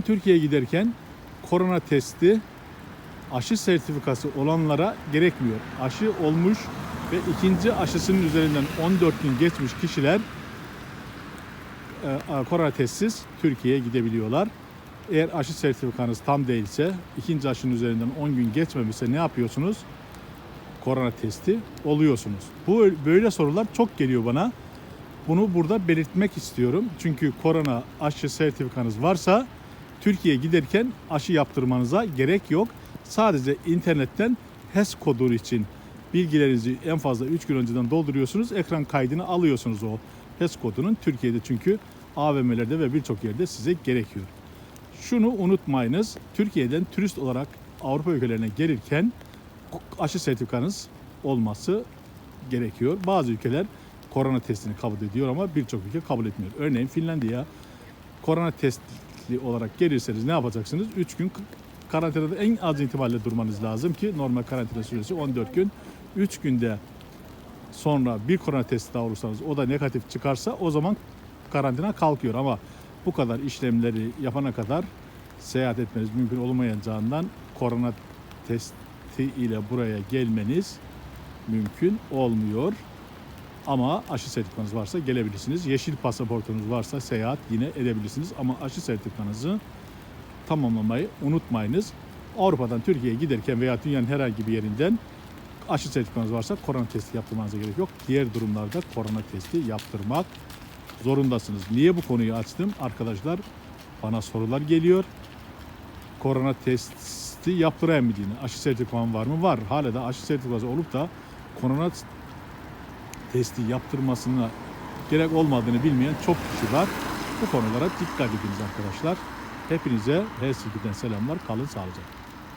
Türkiye'ye giderken korona testi aşı sertifikası olanlara gerekmiyor. Aşı olmuş ve ikinci aşısının üzerinden 14 gün geçmiş kişiler e, korona testsiz Türkiye'ye gidebiliyorlar. Eğer aşı sertifikanız tam değilse, ikinci aşının üzerinden 10 gün geçmemişse ne yapıyorsunuz? Korona testi oluyorsunuz. Bu böyle sorular çok geliyor bana. Bunu burada belirtmek istiyorum. Çünkü korona aşı sertifikanız varsa Türkiye'ye giderken aşı yaptırmanıza gerek yok. Sadece internetten HES kodu için bilgilerinizi en fazla 3 gün önceden dolduruyorsunuz. Ekran kaydını alıyorsunuz o HES kodunun. Türkiye'de çünkü AVM'lerde ve birçok yerde size gerekiyor. Şunu unutmayınız. Türkiye'den turist olarak Avrupa ülkelerine gelirken aşı sertifikanız olması gerekiyor. Bazı ülkeler korona testini kabul ediyor ama birçok ülke kabul etmiyor. Örneğin Finlandiya korona testli olarak gelirseniz ne yapacaksınız? 3 gün karantinada en az itibariyle durmanız lazım ki normal karantina süresi 14 gün. 3 günde sonra bir korona testi daha olursanız o da negatif çıkarsa o zaman karantina kalkıyor ama bu kadar işlemleri yapana kadar seyahat etmeniz mümkün olmayacağından korona testi ile buraya gelmeniz mümkün olmuyor. Ama aşı sertifikanız varsa gelebilirsiniz. Yeşil pasaportunuz varsa seyahat yine edebilirsiniz. Ama aşı sertifikanızı tamamlamayı unutmayınız. Avrupa'dan Türkiye'ye giderken veya dünyanın herhangi bir yerinden aşı sertifikanız varsa korona testi yaptırmanıza gerek yok. Diğer durumlarda korona testi yaptırmak zorundasınız. Niye bu konuyu açtım? Arkadaşlar bana sorular geliyor. Korona testi diye. Aşı sertifikam var mı? Var. Hala da aşı sertifikası olup da korona testi yaptırmasına gerek olmadığını bilmeyen çok kişi var. Bu konulara dikkat ediniz arkadaşlar. Hepinize Helsinki'den selamlar. Kalın sağlıcakla.